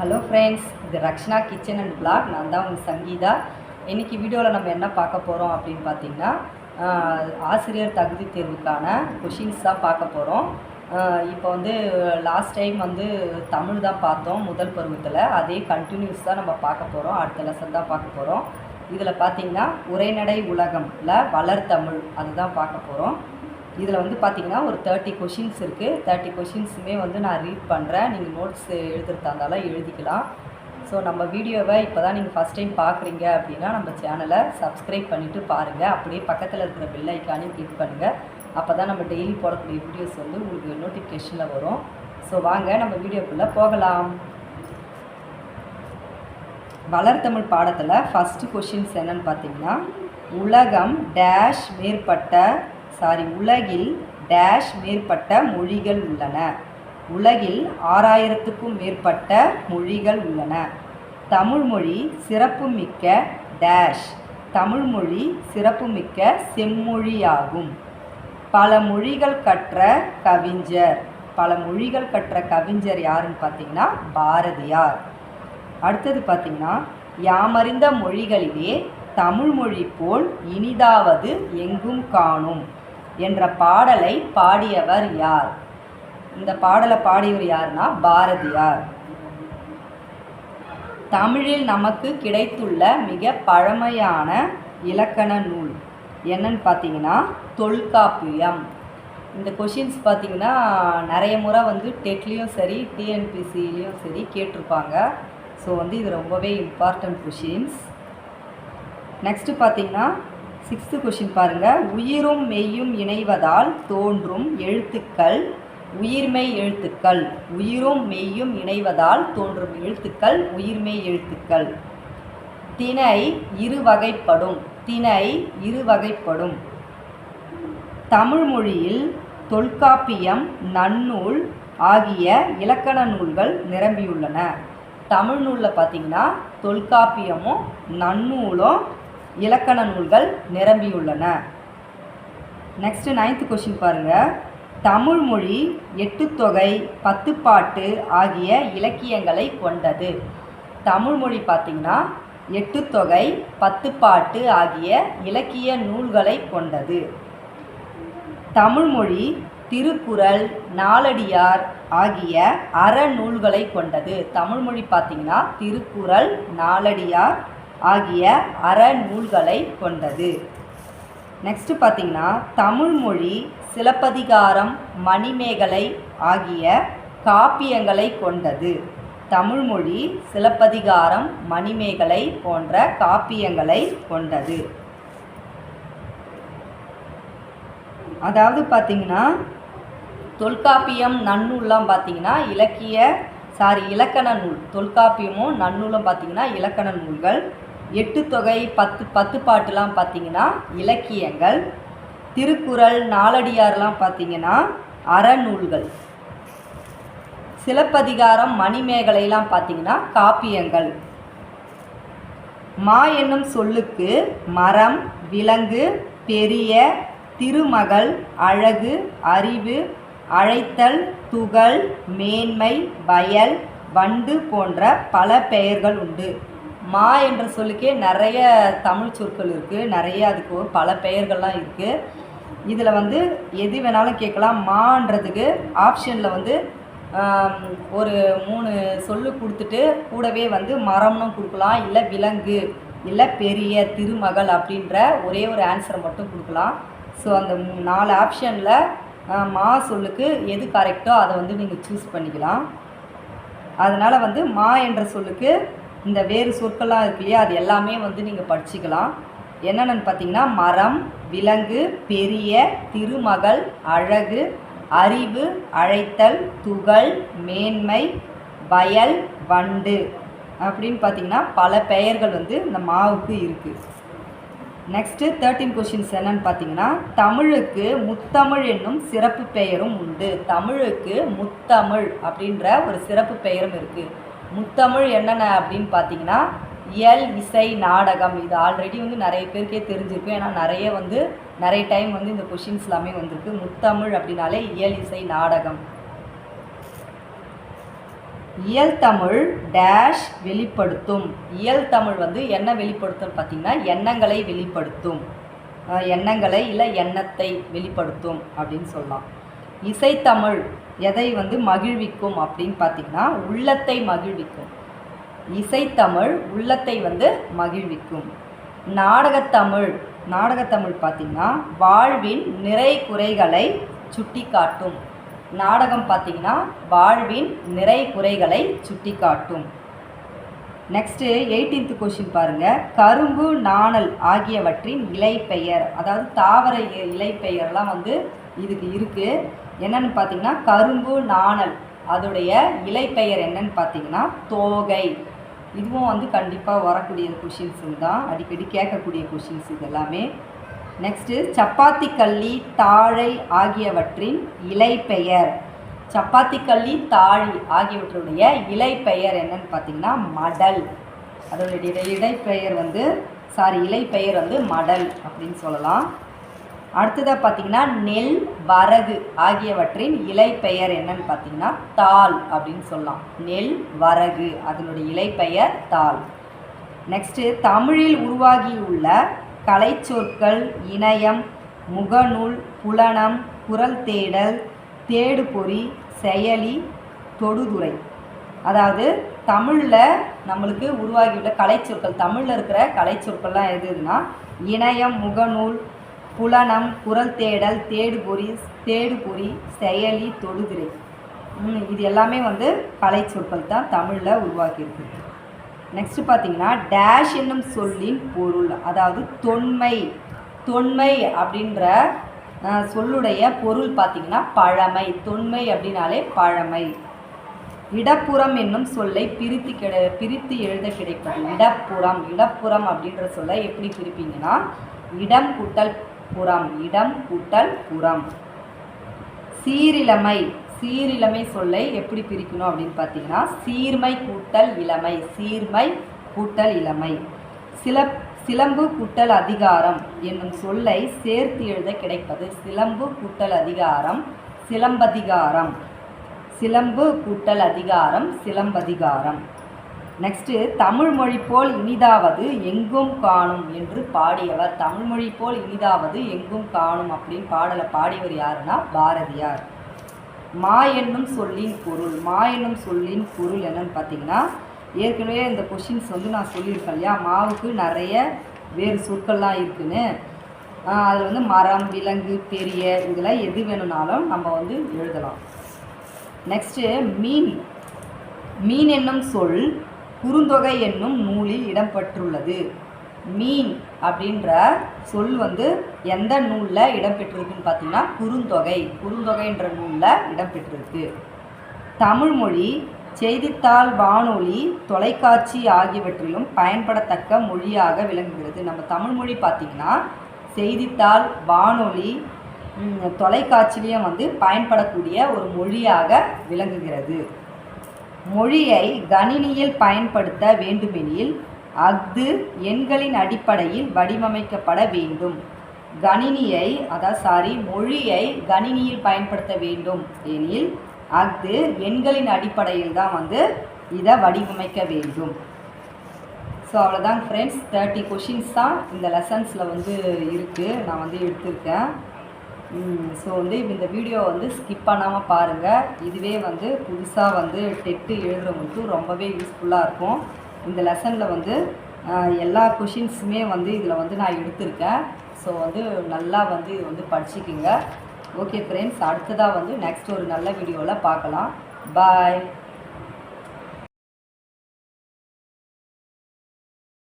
Hello friends இது Rakshana kitchen and black நான் தான் உங்கள் சங்கீதா. இன்றைக்கி வீடியோவில் நம்ம என்ன பார்க்க போகிறோம் அப்படின்னு பார்த்தீங்கன்னா ஆசிரியர் தகுதி தேர்வுக்கான கொஷின்ஸ் தான் பார்க்க போகிறோம் இப்போ வந்து லாஸ்ட் டைம் வந்து தமிழ் தான் பார்த்தோம் முதல் பருவத்தில். அதே கண்டினியூஸ் தான் நம்ம பார்க்க போகிறோம் அடுத்த லெசன் தான் பார்க்க போகிறோம் இதில் பார்த்தீங்கன்னா உரைநடை உலகம்ல வளர்த்தமிழ் அதுதான் பார்க்க போகிறோம் இதில் வந்து பார்த்தீங்கன்னா ஒரு தேர்ட்டி கொஷின்ஸ் இருக்குது தேர்ட்டி கொஷின்ஸுமே வந்து நான் ரீட் பண்ணுறேன். நீங்கள் நோட்ஸ் எழுதுறதா இருந்தாலும் எழுதிக்கலாம். ஸோ நம்ம வீடியோவை இப்போ தான் நீங்கள் ஃபஸ்ட் டைம் பார்க்குறீங்க அப்படின்னா நம்ம சேனலை சப்ஸ்கிரைப் பண்ணிவிட்டு பாருங்கள் அப்படியே பக்கத்தில் இருக்கிற பெல் ஐக்கானையும் கிளிக் பண்ணுங்கள் அப்போ தான் நம்ம டெய்லி போடக்கூடிய வீடியோஸ் வந்து உங்களுக்கு நோட்டிஃபிகேஷனில் வரும். ஸோ வாங்க நம்ம வீடியோக்குள்ளே போகலாம். வளர்த்தமிழ் பாடத்தில் ஃபஸ்ட்டு கொஷின்ஸ் என்னென்னு பார்த்தீங்கன்னா உலகம் டேஷ் மேற்பட்ட சாரி உலகில் டேஷ் மேற்பட்ட மொழிகள் உள்ளன. உலகில் ஆறாயிரத்துக்கும் மேற்பட்ட மொழிகள் உள்ளன. தமிழ்மொழி சிறப்புமிக்க டேஷ் தமிழ்மொழி சிறப்புமிக்க செம்மொழியாகும். பல மொழிகள் கற்ற கவிஞர். பல மொழிகள் கற்ற கவிஞர் யாருன்னு பார்த்தீங்கன்னா பாரதியார். அடுத்தது பார்த்தீங்கன்னா யாமறிந்த மொழிகளிலே தமிழ்மொழி போல் இனிதாவது எங்கும் காணும். என்ற பாடலை பாடியவர் யார்? இந்த பாடலை பாடியவர் யாருன்னா பாரதியார். தமிழில் நமக்கு கிடைத்துள்ள மிக பழமையான இலக்கண நூல் என்னன்னு பார்த்தீங்கன்னா தொல்காப்பியம். இந்த கொஷின்ஸ் பார்த்தீங்கன்னா நிறைய முறை வந்து டெட்லேயும் சரி டிஎன்பிசிலையும் சரி கேட்டிருப்பாங்க. ஸோ வந்து இது ரொம்பவே இம்பார்ட்டன்ட் கொஷின்ஸ் நெக்ஸ்ட்டு பார்த்தீங்கன்னா சிக்ஸ்த்து கொஷின் பாருங்கள் உயிரும் மெய்யும் இணைவதால் தோன்றும் எழுத்துக்கள். உயிர்மெய் எழுத்துக்கள். உயிரும் மெய்யும் இணைவதால் தோன்றும் எழுத்துக்கள். உயிர்மெய் எழுத்துக்கள். திணை இரு வகைப்படும் திணை இரு வகைப்படும் தமிழ் மொழியில் தொல்காப்பியம் நன்னூல் ஆகிய இலக்கண நூல்கள் நிரம்பியுள்ளன. தமிழ் நூலில் பார்த்தீங்கன்னா தொல்காப்பியமும் நன்னூலும் இலக்கண நூல்கள் நிரம்பியுள்ளன. நெக்ஸ்ட்டு நைன்த்து கொஷின் பாருங்கள் தமிழ் மொழி எட்டுத்தொகை பத்துப்பாட்டு ஆகிய இலக்கியங்களை கொண்டது. தமிழ் மொழி பார்த்திங்கன்னா எட்டுத்தொகை பத்துப்பாட்டு ஆகிய இலக்கிய நூல்களை கொண்டது. தமிழ்மொழி திருக்குறள் நாலடியார் ஆகிய அறநூல்களை கொண்டது. தமிழ்மொழி பார்த்திங்கன்னா திருக்குறள் நாலடியார் ஆகிய அறநூல்களை கொண்டது. நெக்ஸ்ட்டு பார்த்தீங்கன்னா தமிழ்மொழி சிலப்பதிகாரம் மணிமேகலை ஆகிய காப்பியங்களை கொண்டது. தமிழ்மொழி சிலப்பதிகாரம் மணிமேகலை போன்ற காப்பியங்களை கொண்டது. அதாவது பார்த்தீங்கன்னா தொல்காப்பியம் நன்னூல்லாம் பார்த்தீங்கன்னா இலக்கிய சாரி இலக்கண நூல். தொல்காப்பியமும் நன்னூலும் பார்த்தீங்கன்னா இலக்கண நூல்கள் எட்டு தொகை பத்து பத்து பாட்டுலாம் பார்த்தீங்கன்னா இலக்கியங்கள் திருக்குறள் நாலடியார்லாம் பார்த்தீங்கன்னா அறநூல்கள். சிலப்பதிகாரம் மணிமேகலைலாம் பார்த்தீங்கன்னா காப்பியங்கள். மா என்னும் சொல்லுக்கு மரம் விலங்கு பெரிய திருமகள் அழகு அறிவு அழைத்தல் துகள் மேன்மை வயல் வண்டு போன்ற பல பெயர்கள் உண்டு. மா என்ற சொல்லுக்கே நிறைய தமிழ் சொற்கள் இருக்குது நிறைய அதுக்கு பல பெயர்கள்லாம் இருக்குது இதில் வந்து எது வேணாலும் கேட்கலாம். மான்றதுக்கு ஆப்ஷனில் வந்து ஒரு மூணு சொல்லு கொடுத்துட்டு கூடவே வந்து மரம்னும் கொடுக்கலாம். இல்லை விலங்கு இல்லை பெரிய திருமகள் அப்படின்ற ஒரே ஒரு ஆன்சரை மட்டும் கொடுக்கலாம். ஸோ அந்த நாலு ஆப்ஷனில் மா சொல்லுக்கு எது கரெக்டோ அதை வந்து நீங்கள் சூஸ் பண்ணிக்கலாம். அதனால் வந்து மா என்ற சொல்லுக்கு இந்த வேறு சொற்கள்லாம் இருக்கு இல்லையா? அது எல்லாமே வந்து நீங்கள் படிச்சுக்கலாம். என்னென்னு பார்த்தீங்கன்னா மரம் விலங்கு பெரிய திருமகள் அழகு அறிவு அழைத்தல் துகள் மேன்மை வயல் வண்டு அப்படின்னு பார்த்தீங்கன்னா பல பெயர்கள் வந்து இந்த மாவுக்கு இருக்குது நெக்ஸ்ட்டு தேர்ட்டீன் கொஷின்ஸ் என்னன்னு பார்த்தீங்கன்னா தமிழுக்கு முத்தமிழ் என்னும் சிறப்பு பெயரும் உண்டு. தமிழுக்கு முத்தமிழ் அப்படின்ற ஒரு சிறப்பு பெயரும் இருக்குது முத்தமிழ் என்னென்ன அப்படின்னு பார்த்தீங்கன்னா இயல் இசை நாடகம் இது ஆல்ரெடி வந்து நிறைய பேருக்கே தெரிஞ்சிருக்கும் ஏன்னா நிறைய வந்து நிறைய டைம் வந்து இந்த கொஷின்ஸ் எல்லாமே வந்திருக்கு. முத்தமிழ் அப்படின்னாலே இயல் இசை நாடகம். இயல் தமிழ் டேஷ் வெளிப்படுத்தும். இயல் தமிழ் வந்து என்ன வெளிப்படுத்தும் பார்த்தீங்கன்னா எண்ணங்களை வெளிப்படுத்தும். எண்ணங்களை இல்லை எண்ணத்தை வெளிப்படுத்தும் அப்படின்னு சொல்லலாம். இசைத்தமிழ் எதை வந்து மகிழ்விக்கும் அப்படின்னு பார்த்தீங்கன்னா உள்ளத்தை மகிழ்விக்கும். இசைத்தமிழ் உள்ளத்தை வந்து மகிழ்விக்கும். நாடகத்தமிழ் நாடகத்தமிழ் பார்த்திங்கன்னா வாழ்வின் நிறை குறைகளை சுட்டி காட்டும் நாடகம் பார்த்திங்கன்னா வாழ்வின் நிறை குறைகளை சுட்டி காட்டும் நெக்ஸ்ட்டு எயிட்டீன்த் கொஷின் பாருங்கள் கரும்பு நாணல் ஆகியவற்றின் இலை பெயர் அதாவது தாவர இ- இலை பெயர்லாம் வந்து இதுக்கு இருக்குது என்னென்னு பார்த்தீங்கன்னா கரும்பு நாணல். அதோடைய இலை பெயர் என்னன்னு பார்த்தீங்கன்னா தோகை. இதுவும் வந்து கண்டிப்பாக வரக்கூடிய கொஷின்ஸ் தான். அடிக்கடி கேட்கக்கூடிய கொஷின்ஸ் இது எல்லாமே நெக்ஸ்ட்டு சப்பாத்தி கள்ளி தாழை ஆகியவற்றின் இலை பெயர். சப்பாத்தி கள்ளி தாழி ஆகியவற்றுடைய இலை பெயர் என்னன்னு பார்த்தீங்கன்னா மடல். அதோடைய இடைப்பெயர் வந்து சாரி இலை பெயர் வந்து மடல் அப்படின்னு சொல்லலாம். அடுத்ததாக பார்த்தீங்கன்னா நெல் வரகு ஆகியவற்றின் இலை பெயர் என்னன்னு பார்த்தீங்கன்னா தாள் அப்படின்னு சொல்லலாம். நெல் வரகு அதனுடைய இலை பெயர் தாள். நெக்ஸ்ட்டு தமிழில் உருவாகியுள்ள கலைச்சொற்கள் இணையம் முகநூல் புலனம் குரல் தேடல் தேடுபொறி செயலி தொடுதுறை. அதாவது தமிழில் நம்மளுக்கு உருவாகியுள்ள கலைச்சொற்கள் தமிழில் இருக்கிற கலைச்சொற்கள்லாம் எது எதுனா இணையம் முகநூல் புலனம் குரல் தேடல் தேடுபொறி தேடுபொறி செயலி தொடுதிரை. இது எல்லாமே வந்து கலைச்சொற்கள் தான் தமிழில் உருவாக்கியிருக்கு. நெக்ஸ்ட் பார்த்தீங்கன்னா டேஷ் என்னும் சொல்லின் பொருள் அதாவது தொன்மை. தொன்மை அப்படின்ற சொல்லுடைய பொருள் பார்த்திங்கன்னா பழமை. தொன்மை அப்படின்னாலே பழமை. இடப்புறம் என்னும் சொல்லை பிரித்து கிட பிரித்து எழுத கிடைப்பது இடப்புறம் இடப்புறம் அப்படின்ற சொல்லை எப்படி பிரிப்பீங்கன்னா இடம் கூட்டல் புறம் இடம் கூட்டல் புறம். சீரிழமை சீரிழமை சொல்லை எப்படி பிரிக்கணும் அப்படின்னு பார்த்தீங்கன்னா சீர்மை கூட்டல் இளமை. சீர்மை கூட்டல் இளமை. சில சிலம்பு கூட்டல் அதிகாரம் என்னும் சொல்லை சேர்த்து எழுத கிடைப்பது சிலம்பு கூட்டல் அதிகாரம் சிலம்பதிகாரம். சிலம்பு கூட்டல் அதிகாரம் சிலம்பதிகாரம். நெக்ஸ்ட்டு தமிழ்மொழி போல் இனிதாவது எங்கும் காணும் என்று பாடியவர். தமிழ்மொழி போல் இனிதாவது எங்கும் காணும் அப்படின்னு பாடலை பாடியவர் யாருன்னா? பாரதியார். மா என்னும் சொல்லின் பொருள் மா என்னும் சொல்லின் பொருள் என்னன்னு பார்த்தீங்கன்னா ஏற்கனவே இந்த கொஷின்ஸ் வந்து நான் சொல்லியிருக்கேன் இல்லையா? மாவுக்கு நிறைய வேறு சொற்கள்லாம் இருக்குன்னு. அதில் வந்து மரம் விலங்கு பெரிய இதெல்லாம் எது வேணும்னாலும் நம்ம வந்து எழுதலாம். நெக்ஸ்ட்டு மீன். மீன் என்னும் சொல் குறுந்தொகை என்னும் நூலில் இடம்பெற்றுள்ளது. மீன் அப்படின்ற சொல் வந்து எந்த நூலில் இடம்பெற்றிருக்குன்னு பார்த்தீங்கன்னா குறுந்தொகை. குறுந்தொகைன்ற நூலில் இடம்பெற்றிருக்கு. தமிழ்மொழி செய்தித்தாள் வானொலி தொலைக்காட்சி ஆகியவற்றிலும் பயன்படத்தக்க மொழியாக விளங்குகிறது. நம்ம தமிழ்மொழி பார்த்திங்கன்னா செய்தித்தாள் வானொலி தொலைக்காட்சிலையும் வந்து பயன்படக்கூடிய ஒரு மொழியாக விளங்குகிறது. மொழியை கணினியில் பயன்படுத்த வேண்டுமெனில் அஃது எண்களின் அடிப்படையில் வடிவமைக்கப்பட வேண்டும். கணினியை அதாவது சாரி மொழியை கணினியில் பயன்படுத்த வேண்டும். எனில் அஃது எண்களின் அடிப்படையில் தான் வந்து இதை வடிவமைக்க வேண்டும். ஸோ அவ்வளோதான் ஃப்ரெண்ட்ஸ் தேர்ட்டி கொஷின்ஸ் தான் இந்த லெசன்ஸில் வந்து இருக்குது நான் வந்து எடுத்திருக்கேன். ஸோ வந்து இந்த வீடியோ வந்து ஸ்கிப் பண்ணாமல் பாருங்கள் இதுவே வந்து புதுசாக வந்து டெட்டு எழுதுறவங்களுக்கு ரொம்பவே யூஸ்ஃபுல்லாக இருக்கும். இந்த லெசனில் வந்து எல்லா கொஷின்ஸுமே வந்து இதில் வந்து நான் எடுத்திருக்கேன். ஸோ வந்து நல்லா வந்து இது வந்து படிச்சுக்கிங்க. ஓகே ஃப்ரெண்ட்ஸ் அடுத்ததாக வந்து நெக்ஸ்ட் ஒரு நல்ல வீடியோவில் பார்க்கலாம். பாய்